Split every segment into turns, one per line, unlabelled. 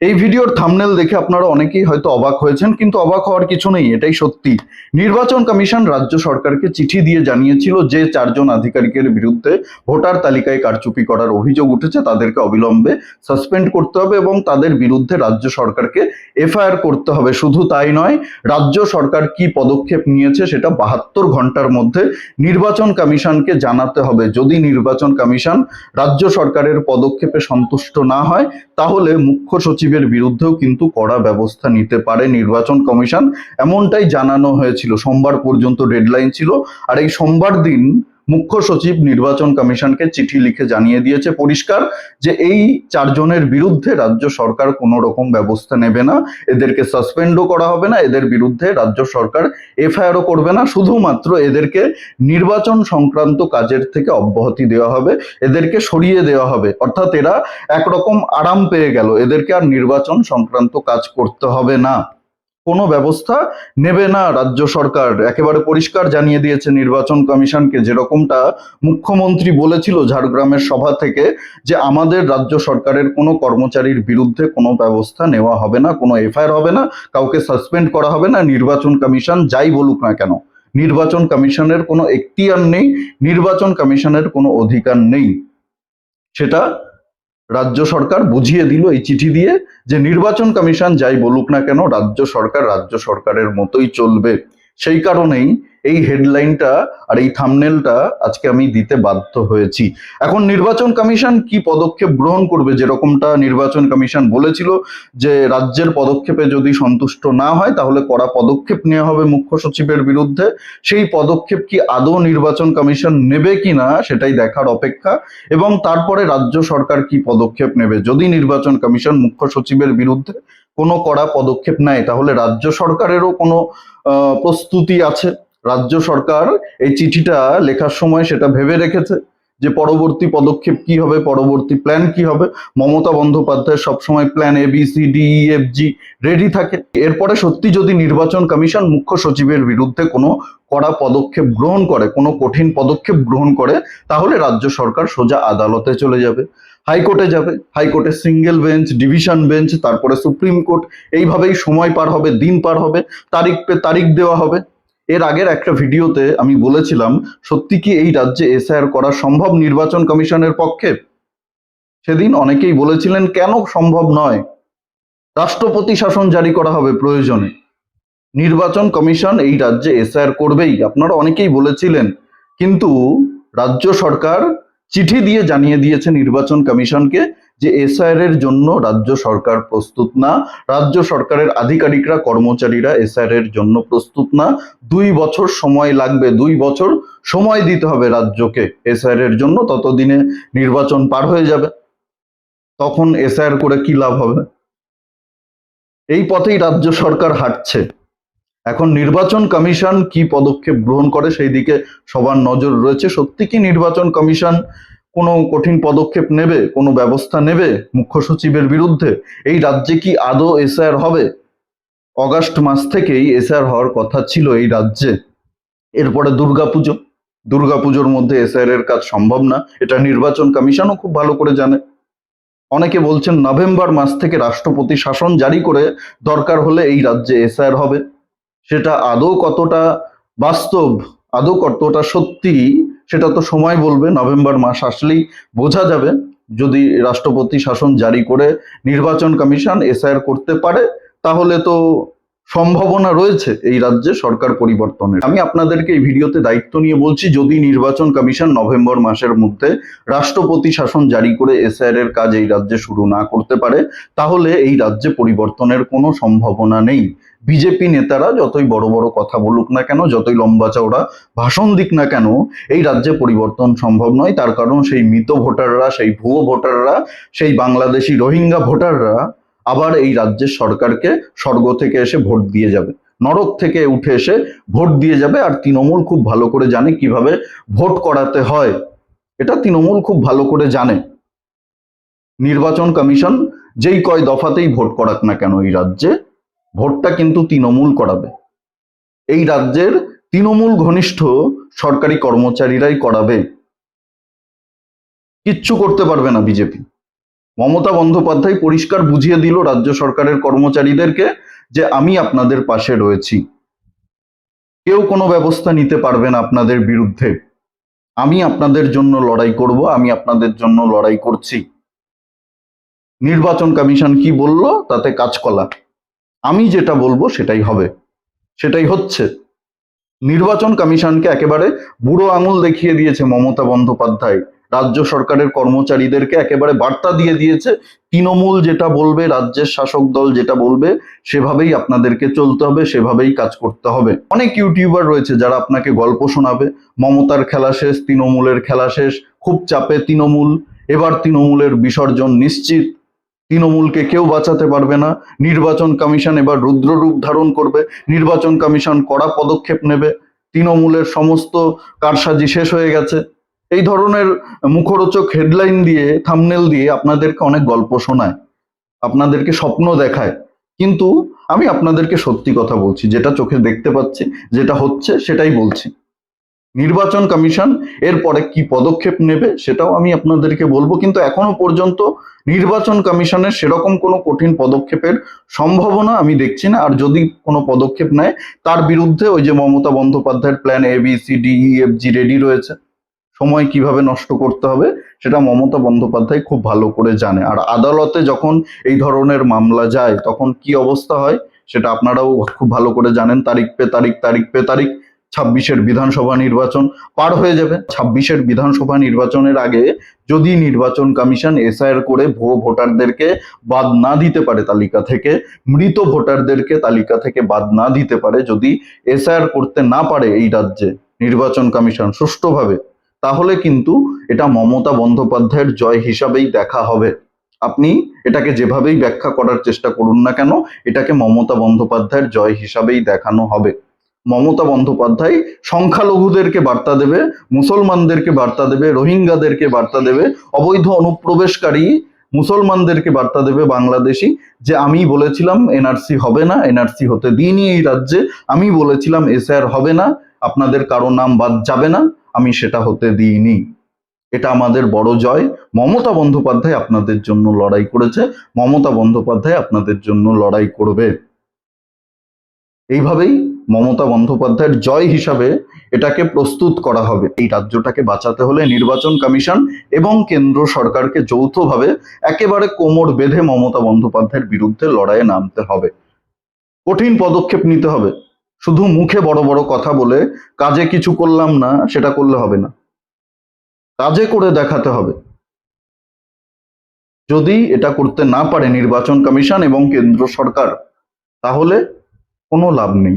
এই ভিডিওর থামনেল দেখে আপনারা অনেকেই হয়তো অবাক হয়েছেন, কিন্তু অবাক হওয়ার কিছু নেই, এটাই সত্যি। নির্বাচন কমিশন রাজ্য সরকারকে চিঠি দিয়ে জানিয়েছিল যে চারজন আধিকারিকের বিরুদ্ধে ভোটার তালিকায় কারচুপি করার অভিযোগ উঠেছে, তাদেরকে অবিলম্বে সাসপেন্ড করতে হবে এবং তাদের বিরুদ্ধে রাজ্য সরকারকে এফআইআর করতে হবে। শুধু তাই নয়, রাজ্য সরকার কি পদক্ষেপ নিয়েছে সেটা বাহাত্তর ঘণ্টার মধ্যে নির্বাচন কমিশনকে জানাতে হবে। যদি নির্বাচন কমিশন রাজ্য সরকারের পদক্ষেপে সন্তুষ্ট না হয়, তাহলে মুখ্য সচিবের বিরুদ্ধেও কিন্তু কড়া ব্যবস্থা নিতে পারে নির্বাচন কমিশন, এমনটাই জানানো হয়েছিল। সোমবার পর্যন্ত ডেডলাইন ছিল। আর এই সোমবার দিন মুখ্য সচিব নির্বাচন কমিশনকে চিঠি লিখে জানিয়ে দিয়েছে পরিষ্কার যে এই চারজনের বিরুদ্ধে রাজ্য সরকার কোনো রকম ব্যবস্থা নেবে না। এদেরকে সাসপেন্ডও করা হবে না, এদের বিরুদ্ধে রাজ্য সরকার এফআইআরও করবে না। শুধুমাত্র এদেরকে নির্বাচন সংক্রান্ত কাজের থেকে অব্যাহতি দেওয়া হবে, এদেরকে সরিয়ে দেওয়া হবে। অর্থাৎ এরা একরকম আরাম পেয়ে গেল। এদেরকে আর নির্বাচন সংক্রান্ত কাজ করতে হবে না। কোনো ব্যবস্থা নেবে না রাজ্য সরকার। একেবারে পরিষ্কার জানিয়ে দিয়েছে নির্বাচন কমিশনকে, যেরকমটা মুখ্যমন্ত্রী বলেছিল ঝাড়গ্রামের সভা থেকে, যে আমাদের রাজ্য সরকারের কোনো কর্মচারীর বিরুদ্ধে কোনো ব্যবস্থা নেওয়া হবে না, কোনো এফআইআর হবে না, কাউকে সাসপেন্ড করা হবে না, নির্বাচন কমিশন যাই বলুক না কেন। নির্বাচন কমিশনের কোনো এখতিয়ার নেই, নির্বাচন কমিশনের কোনো অধিকার নেই। সেটা রাজ্য সরকার বুঝিয়ে দিল এই চিঠি দিয়ে যে নির্বাচন কমিশন যাই বলুক না কেন, রাজ্য সরকার রাজ্য সরকারের মতোই চলবে। সেই কারণেই এই হেডলাইনটা আর এই থামনেলটা আজকে আমি দিতে বাধ্য হয়েছি। এখন নির্বাচন কমিশন কি পদক্ষেপ গ্রহণ করবে? যেরকমটা নির্বাচন কমিশন বলেছিল যে, রাজ্যের পদক্ষেপে যদি সন্তুষ্ট না হয়, তাহলে কড়া পদক্ষেপ নেওয়া হবে মুখ্য সচিবের বিরুদ্ধে। সেই পদক্ষেপ কি আদৌ নির্বাচন কমিশন নেবে কিনা, সেটাই দেখার অপেক্ষা। এবং তারপরে রাজ্য সরকার কি পদক্ষেপ নেবে? যদি নির্বাচন কমিশন মুখ্য সচিবের বিরুদ্ধে কোনো কড়া পদক্ষেপ নেয়, তাহলে রাজ্য সরকারেরও কোনো প্রস্তুতি আছে। রাজ্য সরকার এই চিঠিটা লেখার সময় সেটা ভেবে রেখেছে যে পরবর্তী পদক্ষেপ কি হবে, পরবর্তী প্ল্যান কি হবে। মমতা বন্দ্যোপাধ্যায় সবসময় plan A B C D E F G ready থাকে। এরপরে সত্যি যদি নির্বাচন কমিশন মুখ্য সচিবের বিরুদ্ধে কোনো কড়া পদক্ষেপ গ্রহণ করে, কোনো কঠিন পদক্ষেপ গ্রহণ করে, তাহলে রাজ্য সরকার সোজা আদালতে চলে যাবে। হাইকোর্টে যাবে। হাইকোর্টে সিঙ্গেল বেঞ্চ ডিভিশন বেঞ্চ তারপরে সুপ্রিম কোর্ট। এইভাবেই সময় পার হবে, দিন পার হবে। তারিখ পে তারিখ দেওয়া হবে। এর আগের একটা ভিডিওতে আমি বলেছিলাম, সত্যি কি এই রাজ্যে এসআইআর করা সম্ভব নির্বাচন কমিশনের পক্ষে? সেদিন অনেকেই বলেছিলেন, কেন সম্ভব নয়? রাষ্ট্রপতি শাসন জারি করা হবে প্রয়োজনে। নির্বাচন কমিশন এই রাজ্যে এসআইআর করবেই, আপনারা অনেকেই বলেছিলেন। কিন্তু রাজ্য সরকার চিঠি দিয়ে জানিয়ে দিয়েছে নির্বাচন কমিশনকে যে এসআইআর এর জন্য রাজ্য সরকার প্রস্তুত না, রাজ্য সরকারের আধিকারিকরা, কর্মচারীরা এসআইআর এর জন্য প্রস্তুত না। দুই বছর সময় লাগবে, দুই বছর সময় দিতে হবে রাজ্যকে এসআইআর এর জন্য, ততদিনে নির্বাচন পার হয়ে যাবে। তখন এসআইআর করে কি লাভ হবে? এই পথেই রাজ্য সরকার হাঁটছে। এখন নির্বাচন কমিশন কি পদক্ষেপ গ্রহণ করে, সেই দিকে সবার নজর রয়েছে। সত্যি কি নির্বাচন কমিশন কোনো কঠিন পদক্ষেপ নেবে, কোনো ব্যবস্থা নেবে মুখ্য সচিবের বিরুদ্ধে? এই রাজ্যে কি আদৌ এসআর হবে? অগাস্ট মাস থেকেই এসআর হওয়ার কথা ছিল এই রাজ্যে। এরপরে দুর্গাপুজো। দুর্গাপুজোর মধ্যে এসআর এর কাজ সম্ভব না। এটা নির্বাচন কমিশনও খুব ভালো করে জানে। অনেকে বলছেন নভেম্বর মাস থেকে রাষ্ট্রপতি শাসন জারি করে দরকার হলে এই রাজ্যে এসআর হবে। সেটা আদৌ কতটা বাস্তব, আদৌ কতটা সত্যি সেটা তো সময় বলবে, নভেম্বর মাস আসলেই বোঝা যাবে। যদি রাষ্ট্রপতি শাসন জারি করে নির্বাচন কমিশন এসআইআর করতে পারে, তাহলে তো সম্ভাবনা রয়েছে এই রাজ্যে সরকার পরিবর্তনের। আমি আপনাদেরকে এই ভিডিওতে দায়িত্ব নিয়ে বলছি, যদি নির্বাচন কমিশন নভেম্বর মাসের মধ্যে রাষ্ট্রপতি শাসন জারি করে এসআইআর এর কাজ এই রাজ্যে শুরু না করতে পারে, তাহলে এই রাজ্যে পরিবর্তনের কোনো সম্ভাবনা নেই। বিজেপি নেতারা যতই বড় বড় কথা বলুক না কেন, যতই লম্বা চওড়া ভাষণ দিক না কেন, এই রাজ্যে পরিবর্তন সম্ভব নয়। তার কারণ সেই মৃত ভোটাররা, সেই ভুয়ো ভোটাররা, সেই বাংলাদেশি রোহিঙ্গা ভোটাররা আবার এই রাজ্যের সরকারকে স্বর্গ থেকে এসে ভোট দিয়ে যাবে। নরক থেকে উঠে এসে ভোট দিয়ে যাবে আর তৃণমূল খুব ভালো করে জানে কীভাবে ভোট করাতে হয়। এটা তৃণমূল খুব ভালো করে জানে। নির্বাচন কমিশন যেই কয় দফাতেই ভোট করাক না কেন এই রাজ্যে, ভোটটা কিন্তু তৃণমূল করাবে। এই রাজ্যের তৃণমূল ঘনিষ্ঠ সরকারি কর্মচারীরাই করাবে। কিচ্ছু করতে পারবে না বিজেপি। মমতা বন্দ্যোপাধ্যায় পরিষ্কার বুঝিয়ে দিল রাজ্য সরকারের কর্মচারীদেরকে যে আমি আপনাদের পাশে রয়েছি। কেউ কোনো ব্যবস্থা নিতে পারবে না আপনাদের বিরুদ্ধে। আমি আপনাদের জন্য লড়াই করব, আমি আপনাদের জন্য লড়াই করছি। নির্বাচন কমিশন কি বলল? তাতে কাজকলা আমি যেটা বলব সেটাই হবে। সেটাই হচ্ছে। নির্বাচন কমিশনকে একেবারে বুড়ো আঙুল দেখিয়ে দিয়েছে মমতা বন্দ্যোপাধ্যায়। রাজ্য সরকারের কর্মচারীদেরকে একেবারে বার্তা দিয়ে দিয়েছে, তৃণমূল যেটা বলবে, রাজ্যের শাসক দল যেটা বলবে, সেভাবেই আপনাদেরকে চলতে হবে, সেভাবেই কাজ করতে হবে। অনেক ইউটিউবার রয়েছে যারা আপনাকে গল্প শোনাবে, মমতার খেলা শেষ, তৃণমূলের খেলা শেষ, খুব চাপে তৃণমূল, এবার তৃণমূলের বিসর্জন নিশ্চিত। তৃণমূলকে কেউ বাঁচাতে পারবে না, নির্বাচন কমিশন এবার রুদ্ররূপ ধারণ করবে, নির্বাচন কমিশন কড়া পদক্ষেপ নেবে, তৃণমূলের সমস্ত কারসাজি শেষ হয়ে গেছে। এই ধরনের মুখরোচক হেডলাইন দিয়ে থামনেল দিয়ে আপনাদেরকে অনেক গল্প শোনায়, আপনাদেরকে স্বপ্ন দেখায়। কিন্তু আমি আপনাদেরকে সত্যি কথা বলছি, যেটা চোখে দেখতে পাচ্ছি, যেটা হচ্ছে সেটাই বলছি। নির্বাচন কমিশন এরপরে কি পদক্ষেপ নেবে সেটাও আমি আপনাদেরকে বলব, কিন্তু এখনও পর্যন্ত নির্বাচন কমিশনের সেরকম কোনো কঠিন পদক্ষেপের সম্ভাবনা আমি দেখছি না। আর যদি কোনো পদক্ষেপ নেয়, তার বিরুদ্ধে ওই যে মমতা বন্দ্যোপাধ্যায়ের plan A B C D E F G ready রয়েছে। সময় কীভাবে নষ্ট করতে হবে, সেটা মমতা বন্দ্যোপাধ্যায় খুব ভালো করে জানে। আর আদালতে যখন এই ধরনের মামলা যায়, তখন কি অবস্থা হয়, সেটা আপনারাও খুব ভালো করে জানেন। তারিখ পে তারিখ তারিখ পে তারিখ, ছাব্বিশের বিধানসভা নির্বাচন পার হয়ে যাবে। ছাব্বিশের বিধানসভা নির্বাচনের আগে যদি নির্বাচন কমিশন এসআইআর করে ভুয়ো ভোটারদেরকে বাদ না দিতে পারে তালিকা থেকে, মৃত ভোটারদেরকে তালিকা থেকে বাদ না দিতে পারে, যদি এসআইআর করতে না পারে এই রাজ্যে নির্বাচন কমিশন সুষ্ঠুভাবে তাহলে কিন্তু এটা মমতা বন্দ্যোপাধ্যায়ের জয় হিসাবেই দেখা হবে। আপনি এটাকে যেভাবেই ব্যাখ্যা করার চেষ্টা করুন না কেন, এটাকে মমতা বন্দ্যোপাধ্যায়ের জয় হিসাবেই দেখানো হবে। মমতা বন্দ্যোপাধ্যায় সংখ্যালঘুদেরকে বার্তা দেবে, মুসলমানদেরকে বার্তা দেবে, রোহিঙ্গাদেরকে বার্তা দেবে, অবৈধ অনুপ্রবেশকারী মুসলমানদেরকে বার্তা দেবে বাংলাদেশি যে আমি বলেছিলাম এনআরসি হবে না, এনআরসি হতে দিইনি এই রাজ্যে, আমি বলেছিলাম এসআর হবে না, আপনাদের কারও নাম বাদ যাবে না, আমি সেটা হতে দিইনি। এটা আমাদের বড় জয়। মমতা বন্দ্যোপাধ্যায় আপনাদের জন্য লড়াই করেছে, মমতা বন্দ্যোপাধ্যায় আপনাদের জন্য লড়াই করবে। এইভাবেই মমতা বন্দ্যোপাধ্যায়ের জয় হিসাবে এটাকে প্রস্তুত করা হবে। এই রাজ্যটাকে বাঁচাতে হলে নির্বাচন কমিশন এবং কেন্দ্র সরকারকে যৌথভাবে একেবারে কোমর বেঁধে মমতা বন্দ্যোপাধ্যায়ের বিরুদ্ধে লড়াইয়ে নামতে হবে। কঠিন পদক্ষেপ নিতে হবে। শুধু মুখে বড় বড় কথা বলে কাজে কিছু করলাম না, সেটা করলে হবে না। কাজে করে দেখাতে হবে। যদি এটা করতে না পারে নির্বাচন কমিশন এবং কেন্দ্র সরকার, তাহলে কোনো লাভ নেই।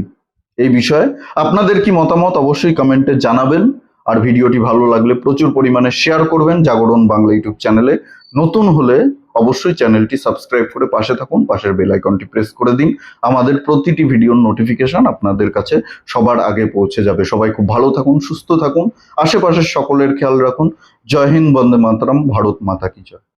এই বিষয়ে। আপনাদের কি মতামত অবশ্যই কমেন্টে জানাবেন। আর ভিডিওটি ভালো লাগলে প্রচুর পরিমাণে শেয়ার করবেন জাগরণ বাংলা ইউটিউব চ্যানেলে নতুন হলে অবশ্যই চ্যানেলটি সাবস্ক্রাইব করে পাশে থাকুন, পাশের বেল আইকনটি প্রেস করে দিন। আমাদের প্রতিটি ভিডিওর নোটিফিকেশন আপনাদের কাছে সবার আগে পৌঁছে যাবে। সবাই খুব ভালো থাকুন, সুস্থ থাকুন। আশেপাশের সকলের খেয়াল রাখুন। জয় হিন্দ, বন্দে মাতরম, ভারত মাতা কি জয়।